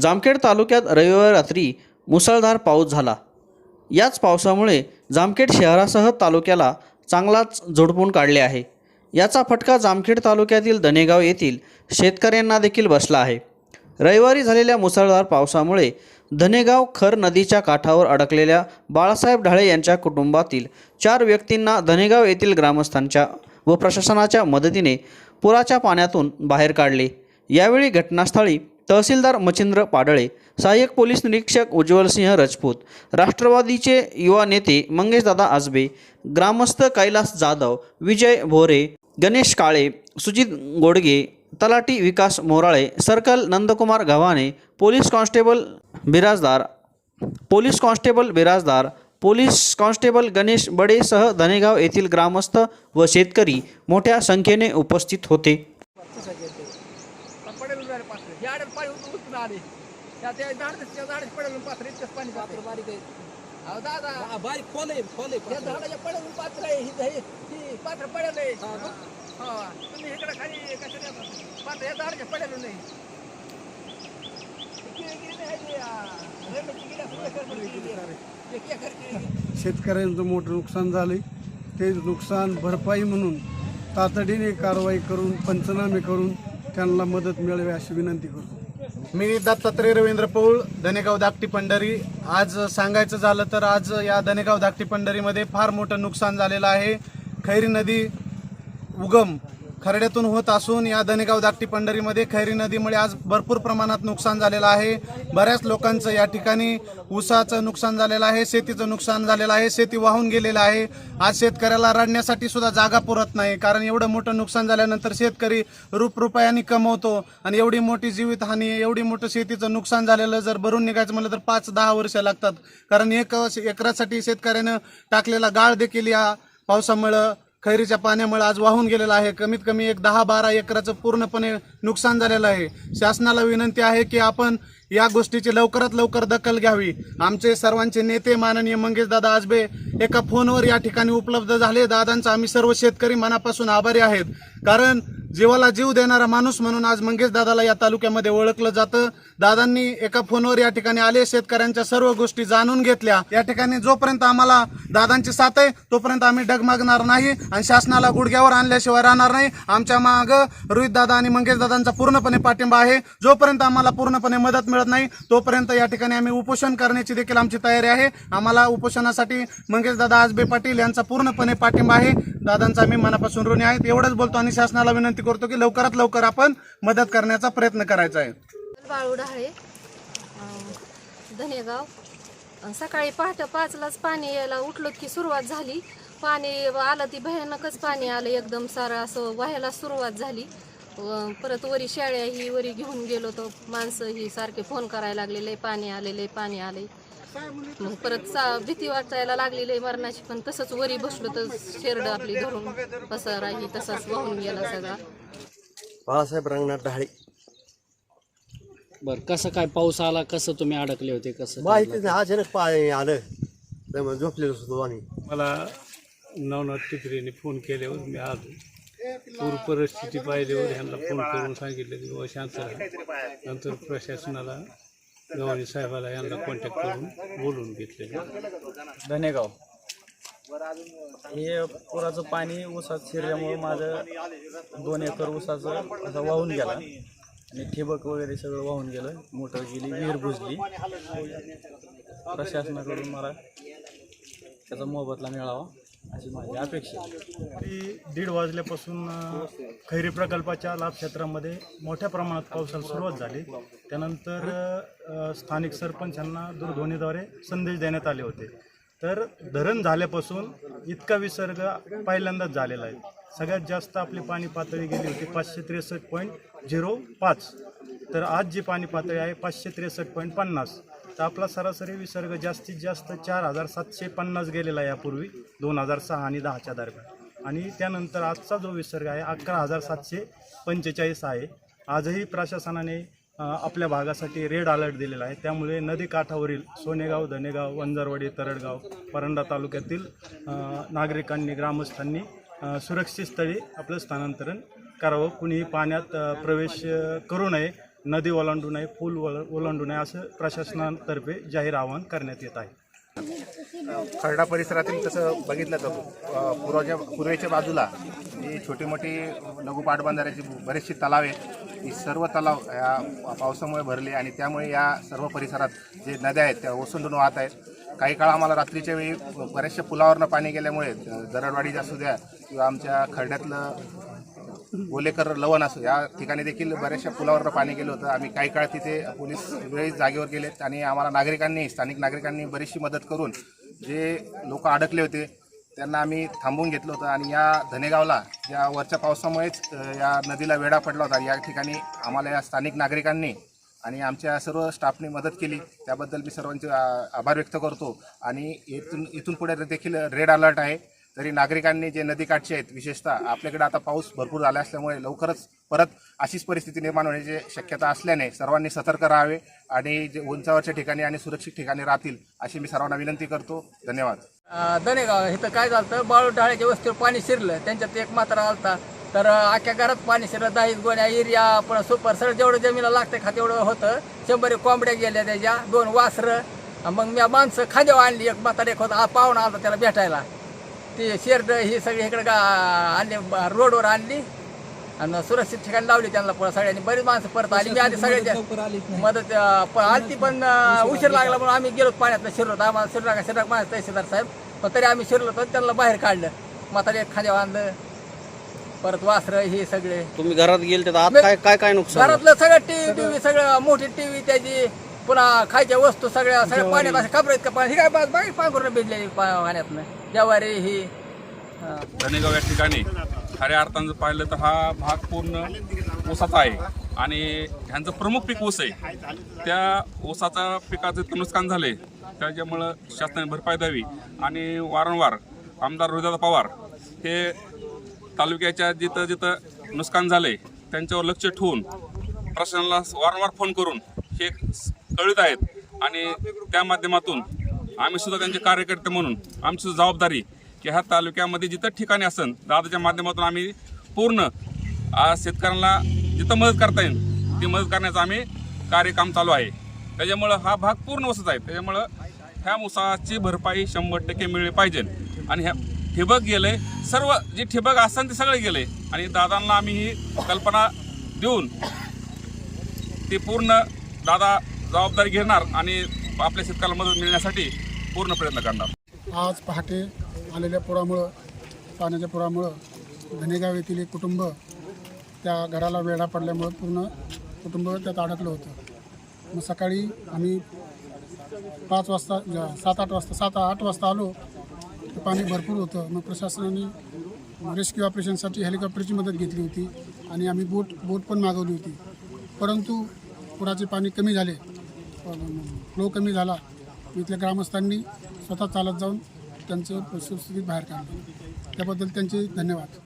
जामखेड तालुक्यात रविवार रात्री मुसळधार पाऊस झाला. याच पावसामुळे जामखेड शहरासह तालुक्याला चांगलाच झोडपून काढले आहे. याचा फटका जामखेड तालुक्यातील धनेगाव येथील शेतकऱ्यांना देखील बसला आहे. रविवारी झालेल्या मुसळधार पावसामुळे धनेगाव खर नदीच्या काठावर अडकलेल्या बाळासाहेब ढाळे यांच्या कुटुंबातील चार व्यक्तींना धनेगाव येथील ग्रामस्थांच्या व प्रशासनाच्या मदतीने पुराच्या पाण्यातून बाहेर काढले. यावेळी घटनास्थळी तहसीलदार मच्छिंद्र पाडळे सहाय्यक पोलीस निरीक्षक उज्ज्वलसिंह राजपूत राष्ट्रवादीचे युवा नेते मंगेशदादा आजबे ग्रामस्थ Kailas Jadhav Vijay Bhore Ganesh Kale Sujit Godge talathi Vikas Morale circle Nandkumar Gavhane police constable Birajdar police constable Birajdar police constable Ganesh बडेसह Dhanegaon येथील ग्रामस्थ व शेतकरी मोठ्या संख्येने उपस्थित होते पडेल उडाले पात्र या आड्यात पाणी उतरून उतरून आले त्या त्या त्या झाडाचे पडेल पात्र इतकंच पाणी पात्र बारीक आहे. अहो दादा. बारीक खोल आहे खोल आहे या झाडाच्या पडेल पात्र आहे ही ही- ही पात्र पडेल आहे हा तुम्ही इकडे खाली येतात? पात्र या झाडाच्या पडेल नाही. आ, असं एकर भर आहे. एक एकर. शेतकऱ्यांचं मोठं नुकसान झाले ते नुकसान भरपाई म्हणून तातडीने कारवाई करून पंचनामे करून त्यांना मदत मिळावी अशी विनंती करतो. मी दत्तात्रय रवींद्र पौळ धनेगाव धाकटी पंढरी. आज सांगायचं झालं तर आज या धनेगाव धाकटी पंढरीमध्ये फार मोठं नुकसान झालेलं आहे. खैरी नदी उगम. खरड्यातून होत असून या धनेगाव दाकटी पंढरीमध्ये खैरी नदीमुळे आज भरपूर प्रमाणात नुकसान झालेलं आहे. बऱ्याच लोकांचं या ठिकाणी ऊसाचं नुकसान झालेलं आहे शेतीचं नुकसान झालेलं आहे शेती वाहून गेलेलं आहे. आज शेतकऱ्याला रडण्यासाठी सुद्धा जागा पुरत नाही कारण एवढं मोठं नुकसान झाल्यानंतर शेतकरी रुपरुपयाने कमवतो आणि एवढी मोठी जीवितहानी एवढी मोठं शेतीचं नुकसान झालेलं जर भरून निघायचं म्हणलं तर पाच दहा वर्ष लागतात. कारण एक एकरासाठी शेतकऱ्यानं टाकलेला गाळ देखील या पावसामुळं खैरीच्या पाण्यामुळे आज वाहून गेलेला आहे. कमीत कमी एक दहा बारा एकराचं पूर्णपणे नुकसान झालेलं आहे. शासनाला विनंती आहे की आपण या गोष्टीची लवकरात लवकर दखल घ्यावी. आमचे सर्वांचे नेते माननीय मंगेश दादा आजबे एका फोनवर या ठिकाणी उपलब्ध झाले. दादांचा आम्ही सर्व शेतकरी मनापासून आभारी आहेत. कारण जीवाला जीव देणारा माणूस म्हणून आज मंगेश दादाला या तालुक्यामध्ये ओळखलं जातं. दादांनी एका फोनवर या ठिकाणी आले. शेतकऱ्यांच्या सर्व गोष्टी जाणून घेतल्या. या ठिकाणी जोपर्यंत आम्हाला दादांची साथ आहे तोपर्यंत आम्ही डगमगणार नाही आणि शासनाला गुडघ्यावर आणल्याशिवाय राहणार नाही. आमच्या माग रोहित दादा आणि मंगेश दादांचा पूर्णपणे पाठिंबा आहे. जोपर्यंत आम्हाला पूर्णपणे मदत मिळत नाही तोपर्यंत या ठिकाणी आम्ही उपोषण करण्याची देखील आमची तयारी आहे. आम्हाला उपोषणासाठी मंगेश दादा आजबे पाटील यांचा पूर्णपणे पाठिंबा आहे. दादांचा आम्ही मनापासून ऋणी आहेत. एवढंच बोलतो आणि शासनाला विनंती करतो की लवकरात लवकर आपण मदत करण्याचा प्रयत्न करायचा आहे. बाळूडाळे धनेगाव. सकाळी पहाटे पाचलाच पाणी यायला उठलो की सुरुवात झाली. पाणी आलं ती भयानकच पाणी आलं एकदम सारं असं व्हायला सुरुवात झाली. परत वरी शाळ्या ही वरी घेऊन गेलो तर माणसं ही सारखे फोन करायला लागलेले पाणी आलेले पाणी आले. मग परत सा भीती वाटायला लागलेली आहे मरणाची. पण तसंच वरी बसलो तर शेरड आपली धरून पसारा ही तसाच वाहून गेला सगळा. बाळासाहेब रंगनाथ ढाळे. बर कसं काय पाऊस आला कसं तुम्ही अडकले होते कसं माहिती नाही अचानक पाणी आलं. त्यामुळे झोपलेलो होतो आम्ही. मला नवनाथ टिकरेने फोन केल्यावर मी आलो पूर परिस्थिती पाहिल्यावर ह्यांना फोन करून सांगितलं की बाबा शांत राहा. नंतर प्रशासनाला गव्हाणे साहेबाला यांना कॉन्टॅक्ट करून बोलून घेतलेलं. धनेगाव. हे पुराचं पाणी ऊसात शिरल्यामुळे माझं दोन एकर ऊसाचं असं वाहून गेला. आणि ठिबक वगैरे सगळं वाहून गेलं. मोटर गेली विहीर बुजली. प्रशासनाकडून मला त्याचा मोबदला मिळावा. अशी माझी अपेक्षा आहे. दीड वाजल्यापासून अ, खैरी प्रकल्पाच्या लाभ क्षेत्रामध्ये मोठ्या प्रमाणात पावसाला सुरुवात झाली. त्यानंतर अ, स्थानिक सरपंचांना दूरध्वनीद्वारे संदेश देण्यात आले होते. तर धरण झाल्यापासून इतका विसर्ग पहिल्यांदाच झालेला आहे. सगळ्यात जास्त आपली पाणी पातळी गेली होती पाचशे त्रेसष्ट पॉईंट झिरो पाच. तर आज जी पाणी पातळी आहे पाचशे त्रेसष्ट पॉईंट पन्नास. तर आपला सरासरी विसर्ग जास्तीत जास्त चार हजार सातशे पन्नास गेलेला आहे यापूर्वी दोन हजार सहा आणि दहाच्या दरम्यान. आणि त्यानंतर आजचा जो विसर्ग आहे अकरा हजार सातशे पंचेचाळीस आहे. आजही प्रशासनाने आपल्या भागासाठी रेड अलर्ट दिलेला आहे. त्यामुळे नदीकाठावरील सोनेगाव धनेगाव वंजारवाडी तरडगाव परंडा तालुक्यातील नागरिकांनी ग्रामस्थांनी सुरक्षित स्थळी आपलं स्थानांतरण करावं. कुणीही पाण्यात प्रवेश करू नये. नदी ओलांडू नये पूल ओलांडू नये असं प्रशासनातर्फे जाहीर आवाहन करण्यात येत आहे. खर्डा परिसरातील तसं बघितलं तर अ, पूर्वच्या पूर्वेच्या बाजूला जी छोटी मोठी लघु पाटबंधाऱ्याची बरेचशी तलाव आहेत ही सर्व तलाव या पावसामुळे भरले आणि त्यामुळे या सर्व परिसरात जे नद्या आहेत त्या ओसंडून वाहत आहेत. काही काळ आम्हाला रात्रीच्या वेळी बऱ्याचशा पुलावरनं पाणी गेल्यामुळे दरडवाडी असू द्या किंवा आमच्या खर्ड्यातलं गोलेकर लवण असो या ठिकाणी देखील बऱ्याचशा पुलावरनं पाणी गेलं होतं. आम्ही काही काळ तिथे पोलीस वेळी जागेवर गेलेत आणि आम्हाला नागरिकांनी स्थानिक नागरिकांनी बरीचशी मदत करून जे लोक अडकले होते त्यांना आम्ही थांबवून घेतलं होतं. आणि या धनेगावला या वरच्या पावसामुळेच या नदीला वेढा पडला होता. या ठिकाणी आम्हाला या स्थानिक नागरिकांनी आणि आमच्या सर्व स्टाफने मदत केली. त्याबद्दल मी सर्वांचे आभार व्यक्त करतो. आणि इथून इथून पुढे देखील रेड अलर्ट आहे. तरी नागरिकांनी जे नदीकाठचे आहेत विशेषतः आपल्याकडे आता पाऊस भरपूर झाला असल्यामुळे लवकरच परत अशीच परिस्थिती निर्माण होण्याची शक्यता असल्याने सर्वांनी सतर्क राहावे आणि जे उंचावरच्या ठिकाणी आणि सुरक्षित ठिकाणी राहतील अशी मी सर्वांना विनंती करतो. धन्यवाद. दनेगाव इथं काय झालं बाळूटाळ्याच्या वस्तीवर पाणी शिरलं. त्यांच्यात एक मात्रा आलता. तर अख्ख्या घरात पाणी शिरलं. दाही गोण्या एरिया पण सुपर सर जेवढं जमीला लागतं खा तेवढं होतं. शंभर एक कोंबड्या गेल्या त्याच्या दोन वासरं. मग मी माणसं खाद्यावर आणली. एक म्हातारा एक होता. पाहुणा आला त्याला भेटायला. ती शेरड ही सगळी इकडे का आणली रोडवर आणली. आणि सुरक्षित ठिकाणी लावली त्यांना पण सगळ्यांनी. बरीच माणसं परत आली. मी आधी सगळ्यांच्या मदत आलती पण उशीर लागला म्हणून आम्ही गेलो पाण्यात शिरलो. होतो आम्हाला शिरला शिरला माझ्या तहसीलदार साहेब. पण तरी आम्ही शिरलो होतो त्यांना बाहेर काढलं. म्हातारे एक खाद्यावर आणलं. परत वासरं हे सगळे. तुम्ही घरात गेले तर आत काय काय काय नुकसान? घरातलं सगळं टीव्ही टीव्ही सगळं मोठी टीव्ही त्याची. पुन्हा खायच्या वस्तू सगळ्या सगळ्या पाण्यात असे खबर का पाणी. ही काय बाग बाकी पांघरून भिजलेली पा- पाण्यातनं. ज्वारी ही. हा. धनेगाव या ठिकाणी खऱ्या अर्थानं जर पाहिलं तर हा भाग पूर्ण ऊसाचा आहे. आणि ह्यांचं प्रमुख पीक ऊस आहे. त्या ऊसाचा पिकाचं इतकं नुकसान झाले त्याच्यामुळं शासनाने भरपाई द्यावी. आणि वारंवार आमदार रोहिदादा पवार हे तालुक्याच्या जिथं जिथं नुकसान झाले त्यांच्यावर लक्ष ठेवून प्रशासनाला वारंवार फोन करून हे कळीत आहेत. आणि त्या माध्यमातून आम्ही सुद्धा त्यांचे कार्यकर्ते म्हणून आमची सुद्धा जबाबदारी की ह्या तालुक्यामध्ये जिथं ठिकाणी असन दादाच्या माध्यमातून आम्ही पूर्ण शेतकऱ्यांना जिथं मदत करता येईल ती मदत करण्याचं आम्ही कार्यक्रम चालू आहे. त्याच्यामुळं हा भाग पूर्ण वसत आहे. त्याच्यामुळं ह्या मुसाची भरपाई शंभर टक्के मिळली पाहिजे. आणि ह्या ठिबक गेले सर्व जे ठिबक असन ते सगळे गेले आणि दादांना आम्ही ही कल्पना देऊन ती पूर्ण दादा जबाबदारी घेणार आणि आपल्या शेतकऱ्याला मदत मिळण्यासाठी पूर्ण प्रयत्न करणार. आज पहाटे आलेल्या पुरामुळं पाण्याच्या पुरामुळं धनेगाव येथील एक कुटुंब त्या घराला वेढा पडल्यामुळं पूर्ण कुटुंब त्यात अडकलं होतं. मग सकाळी आम्ही पाच वाजता सात आठ वाजता सात आठ वाजता आलो तर पाणी भरपूर होतं. मग प्रशासनाने रेस्क्यू ऑपरेशनसाठी हेलिकॉप्टरची मदत घेतली होती आणि आम्ही बोट बोट पण मागवली होती. परंतु पुराचे पाणी कमी झाले. फ्लो कमी झाला इथल्या ग्रामस्थांनी स्वतः चालत जाऊन त्यांचं सुस्थितीत बाहेर काढलं. त्याबद्दल त्यांचे धन्यवाद.